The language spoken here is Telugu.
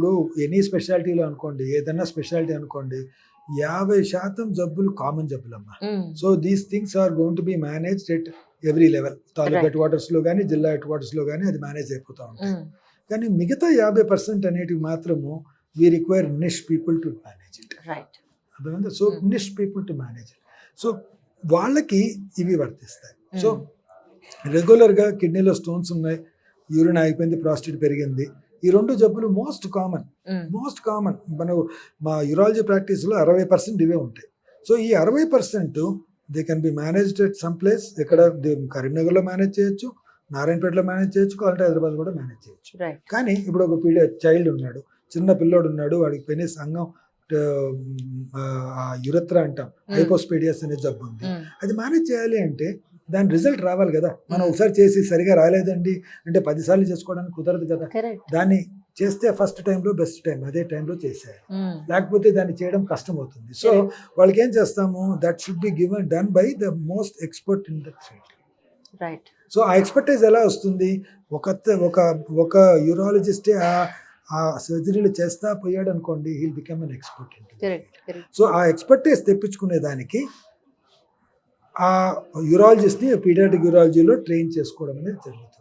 ఇప్పుడు ఎనీ స్పెషాలిటీలో అనుకోండి ఏదైనా స్పెషాలిటీ అనుకోండి యాభై శాతం జబ్బులు common జబ్బులమ్మా. So these things are going to be managed at every level taluka. Head క్వార్టర్స్లో కానీ జిల్లా హెడ్ క్వార్టర్స్లో కానీ అది మేనేజ్ అయిపోతూ ఉంటాయి కానీ మిగతా యాభై పర్సెంట్ అనేటివి మాత్రము we require niche people to manage it అర్థమైందా? So. Niche people to manage it so వాళ్ళకి ఇవి వర్తిస్తాయి. సో రెగ్యులర్గా కిడ్నీలో స్టోన్స్ ఉన్నాయి యూరిన్ ఆగిపోయింది ప్రాస్టేట్ పెరిగింది ఈ రెండు జబ్బులు మోస్ట్ కామన్ మోస్ట్ కామన్ మన మా యూరాలజీ ప్రాక్టీస్లో అరవై పర్సెంట్ ఇవే ఉంటాయి. సో ఈ అరవై percent they can be managed at some place ఇక్కడ కరీంనగర్లో మేనేజ్ చేయొచ్చు నారాయణపేటలో మేనేజ్ చేయొచ్చు కావాలంటే హైదరాబాద్ కూడా మేనేజ్ చేయొచ్చు. కానీ ఇప్పుడు ఒక పీడి చైల్డ్ ఉన్నాడు చిన్న పిల్లోడు ఉన్నాడు వాడికి పెనిస్ అంగం యురత్ర అంటాం హైపోస్పీడియస్ అనే జబ్బు ఉంది. అది మేనేజ్ చేయాలి అంటే దాని రిజల్ట్ రావాలి కదా. మనం Hmm. ఒకసారి చేసి సరిగా రాలేదండి అంటే పదిసార్లు చేసుకోవడానికి కుదరదు కదా. దాన్ని చేస్తే ఫస్ట్ టైంలో బెస్ట్ టైం అదే టైంలో చేసేయాలి. ఉమ్, లేకపోతే దాన్ని చేయడం కష్టం అవుతుంది సో వాళ్ళకి ఏం చేస్తాము? That should be given done by the most expert in that field right so ఆ ఎక్స్పర్టైజ్ ఎలా వస్తుంది? ఒక ఒక ఒక యూరాలజిస్టే ఆ ఆ సర్జరీలు చేస్తా పోయాడు అనుకోండి he'll become an expert so ఆ ఎక్స్పర్టైజ్ తెప్పించుకునే దానికి ఆ యూరాలజిస్ట్ని పీడియాటిక్ యూరాలజీలో ట్రైన్ చేసుకోవడం అనేది జరుగుతుంది.